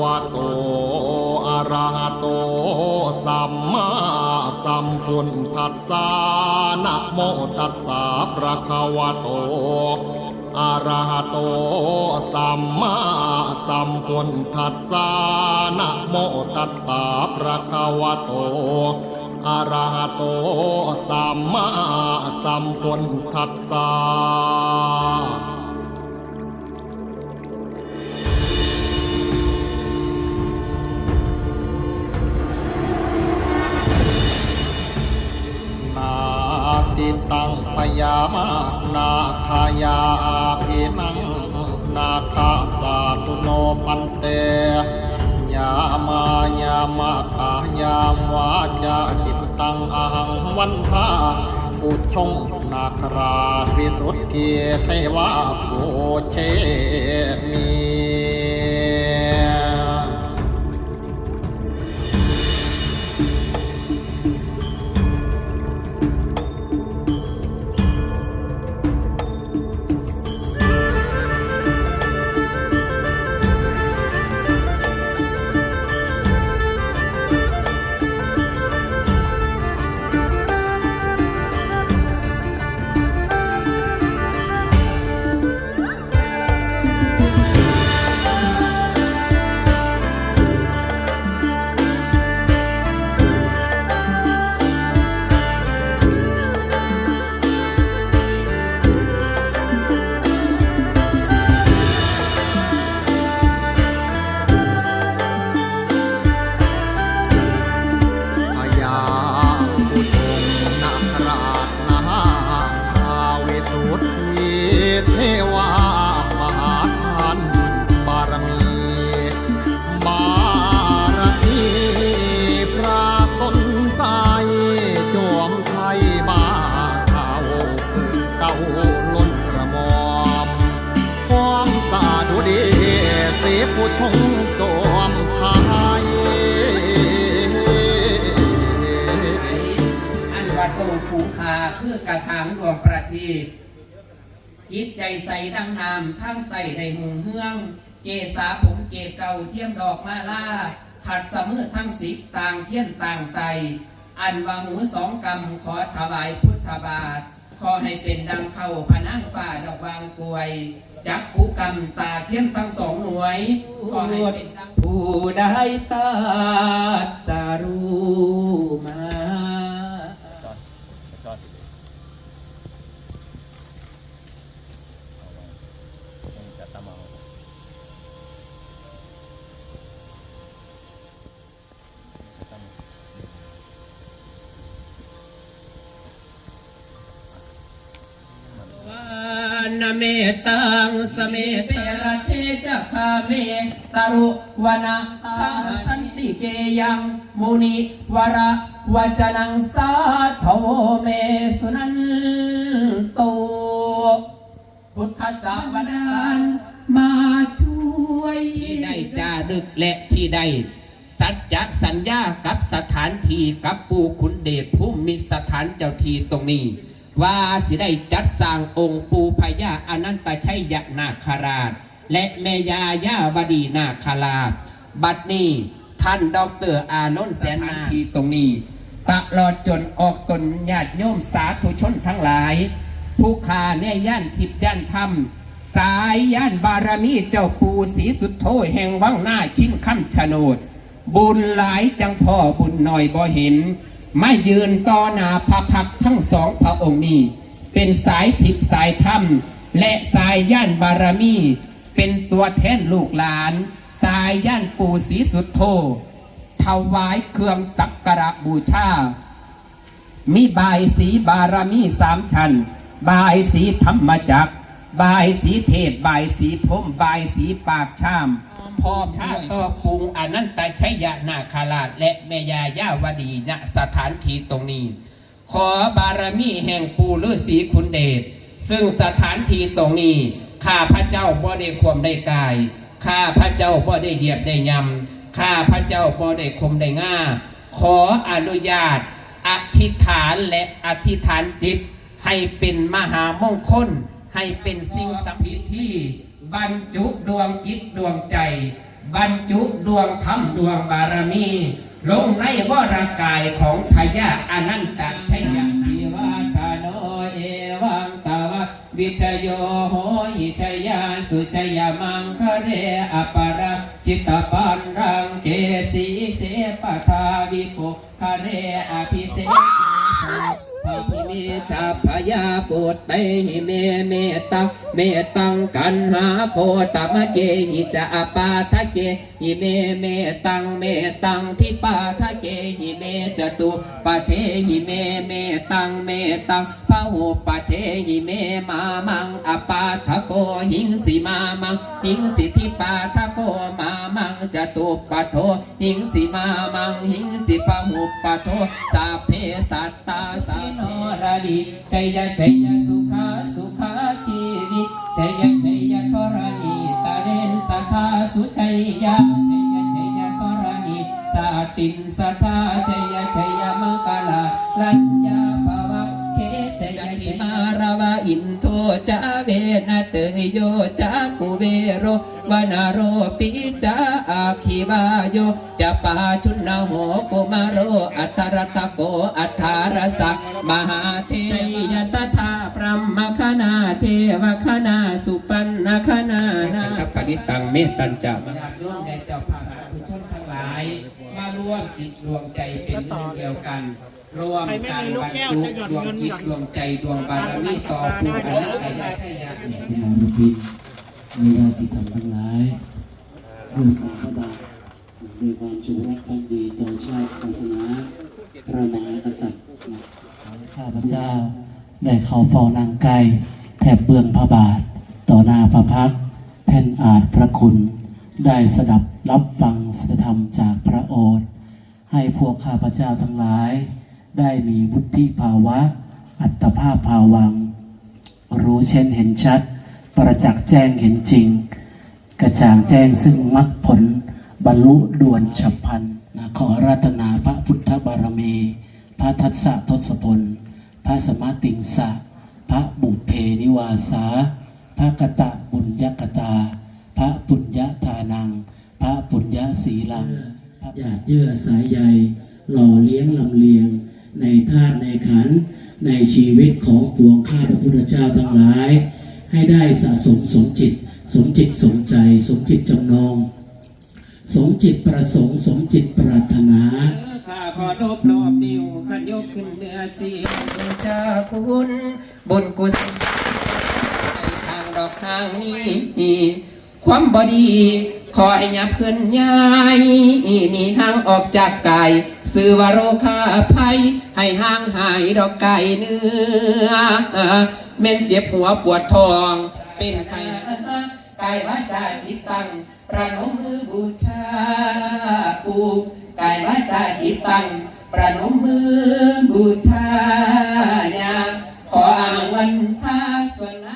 วะโตอะระหะโต สัมมาสัมพุทธัสสะนะโมตัสสะภะคะวะโตอะระหะโต สัมมาสัมพุทธัสสะนะโมตัสสะภะคะวะโตอะระหะโต สัมมาสัมพุทธัสสะ ติตังพยามานาคายาภินังนาคาสาตุโนปันเตยามายามากายามวาจาจิตตังอหังวันทาอุชงนาคราชวิสุทธิเทวาโพเชมี จวมไทยอันว่าโตผูคาเพื่อกระถางดวงประทีปจิตใจใสดังนามทั้งไตได้มุงเฮือง เกษาผมเกศเก่าเทียมดอกมาล่าขัดเสมอทั้งสิกต่างเทียนต่างไต อันว่าหูสองกำขอถวายพุทธบาท ขอให้เป็นดังเข่าพนังป่าดอกวางกลวย จักคุกรรมตาเที่ยงทั้งสองหน่วย ขอให้เป็นดังผู้ได้ตาด เมตังสเมเปรเทจะคาเมตรุวนาทาสันติเกยังมุนิวระวจนังสาทโวเมสุนันโตพุทธสาวดานมาช่วยที่ได้จารึกและที่ได้สัจจะสัญญากับสถานที่กับปู่ขุนเดชผู้มีสถานเจ้าทีตรงนี้ ว่าสิได้จัดสร้างองค์ปูพญาอนันตชัยยนาคราช และแม่ยาย่าวดีนาคราชบัดนี้ท่านดอกเตอรอานนท์แสนนาทีตรงนี้ ตลอดจนออกตนญาติโยมสาธุชนทั้งหลาย ผู้ขาเนี่ยย่านทิพย์ย่านธรรม สายย่านบารมีเจ้าปูสีสุดโทแห่งวังหน้าชิ้นคำชะโนด บุญหลายจังพ่อบุญหน่อยบ่เห็น ไม่ยืนต่อหน้าพระพักทั้งสองพระองค์นี้ เป็นสายทิพย์สายธรรม และสายย่านบารมี เป็นตัวแทนลูกหลาน สายย่านปู่ศรีสุดโทถวายเครื่องสักการะบูชา มีบายสีบารมีสามชั้น บายสีธรรมจักบายสีเทพบายสีพมบายสีปากชาม พอชาติต่อปรุงอนันตชัยยนาคาราชและแม่ยายาวดีณสถานที่ตรงนี้ ขอบารมีแห่งปู่ฤาษีคุณเดชซึ่งสถานที่ตรงนี้ข้าพระเจ้าบ่ได้ควมได้กายข้าพระเจ้าบ่ได้เหยียบได้ยำข้าพระเจ้าบ่ได้คมได้ง่าขออนุญาตอธิษฐานและอธิษฐานจิตให้เป็นมหามงคล ให้เป็นสิ่งสัมพิธีบรรจุดวงจิตดวงใจ บรรจุดวงธรรมดวงบารมี ลงในวรากายของพญาอนันตชัยยะนิวาตาโนเอวังตาวะวิจโยโหหิชยาสุชยามังคะเรอปราจิตตปันรังเกสีเสปทาวิปุคะเรอภิเศษ หิเมจาพยาปุตเตหิเมเมตังเมตังกันหาโคตมะเกหิจะอปาทะเกหิเมเมตังเมตังทิปาทะเกหิเมจตุปะเทหิเมเมตังเมตังพะหุปะเทหิเมมามังอปาทะโกหิงสิมามังหิงสิทิปาทะโกม หิงสิมามังหิงสิพะหุปะโทสาเพสัตตาสาโนราดีชัยยะชัยยะสุขาสุขาชีวิตชัยยะชัยยะธรณีตาเรนสัทธาสุชัยยะชัยยะชัยยะธรณีสาตินสัทธาชัยยะชัยยะมังกลาลัญญาภวะเคชัยยะชัยมาราวะอินโทจาเวนะเตยโยจากุเวโร วนาโรปิจาอาคิวาโยจะปาชุนโหกุมารโรอัตตรตะโกอัตถารสักมหาเทยตถาพรหมคณาเทวคณาสุปันนคณานาปฏิตังเมตตัญจามญาติโยมในเจ้าภาพผู้ชนทั้งหลาย มาร่วมจิตรวมใจเป็นหนึ่งเดียวกันรวมการบรรจุดวงจิตดวงใจดวงบารมีต่อผู้อนัตยาชัยยะเนี่ยพินารุพิน มีญาติธรรมทั้งหลายด้วยความพระบาทด้วยความจงรักภักดีต่อชาติศาสนาพระมหากษัตริย์ข้าพเจ้าได้เข้าเฝ้านางไก่แทบเบื้องพระบาท ต่อหน้าพระพักแท่นอาจพระคุณ ได้สดับรับฟังสัจธรรมจากพระโอษฐ์ให้พวกข้าพเจ้าทั้งหลาย ได้มีวุฒิภาวะ อัตภาพภาวัง รู้เช่นเห็นชัด ประจักษ์แจ้งเห็นจริง กระจ่างแจ้งซึ่งมรรคผลบรรลุด่วนฉับพลันนะขอราตนาพระพุทธบารมี พระทัตสะทศพล พระสมติงสะ พระบุเพนิวาสา พระกตะบุญยกตา พระปุญญาทานัง พระปุญญาศีลังหยาดเยื่อสายใยหล่อเลี้ยงลำเลียง ในธาตุในขันธ์ในชีวิตของปวงข้าพระพุทธเจ้าทั้งหลาย ให้ได้สะสมสมจิต สมจิตสมใจ สมจิตจำนอง สมจิตประสงค์ สมจิตปรารถนาข้าขอรบรอบนิ้วขันยกขึ้นเนือเสียงเจ้าคุณบุญกุศลทางดอกทางนี้ ความบอดีขอให้ยับขึ้นย้ายนี่ห่างออกจากกายสื่อว่าโรคาภัยให้ห่างหายดอกไก่เนื้อ เม่นเจ็บหัวปวดท้อง เป็นไข้กายวาจาจิตตัง ประนมมือบูชาปูกายวาจาจิตตัง ประนมมือบูชายาขออ่างวันพาสวน